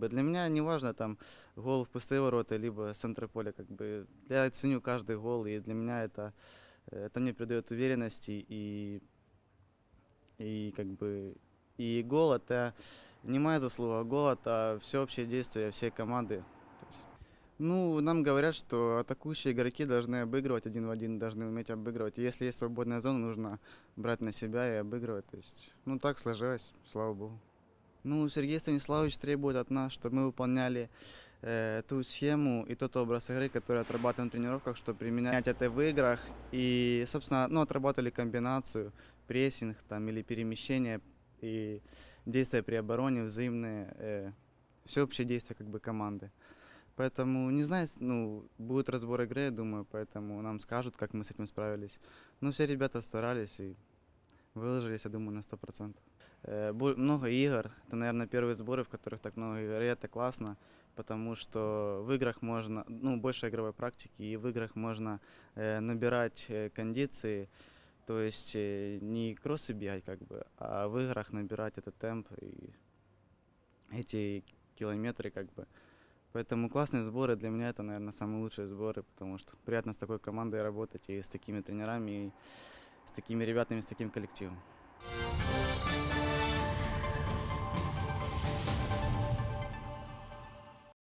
бы для меня не важно там гол в пустые ворота, либо с центра поля, как бы я ценю каждый гол, и для меня это, это мне придает уверенности, и, и как бы и гол это не моя заслуга, гол это всеобщее действие всей команды. Ну, нам говорят, что атакующие игроки должны обыгрывать один в один, должны уметь обыгрывать. Если есть свободная зона, нужно брать на себя и обыгрывать. То есть, ну, так сложилось, слава богу. Ну, Сергей Станиславович требует от нас, чтобы мы выполняли э, ту схему и тот образ игры, который отрабатываем в тренировках, чтобы применять это в играх. И, собственно, ну, отрабатывали комбинацию, прессинг там, или перемещение и действия при обороне, взаимные, э, всеобщее действие как бы команды. Поэтому, не знаю, ну, будет разбор игры, я думаю, поэтому нам скажут, как мы с этим справились. Ну, все ребята старались и выложились, я думаю, на 100%. Э, много игр. Это, наверное, первые сборы, в которых так много игр. И это классно, потому что в играх можно, ну, больше игровой практики, и в играх можно э, набирать э, кондиции, то есть не кроссы бегать, как бы, а в играх набирать этот темп и эти километры, как бы. Поэтому классные сборы для меня это, наверное, самые лучшие сборы, потому что приятно с такой командой работать и с такими тренерами, и с такими ребятами, с таким коллективом.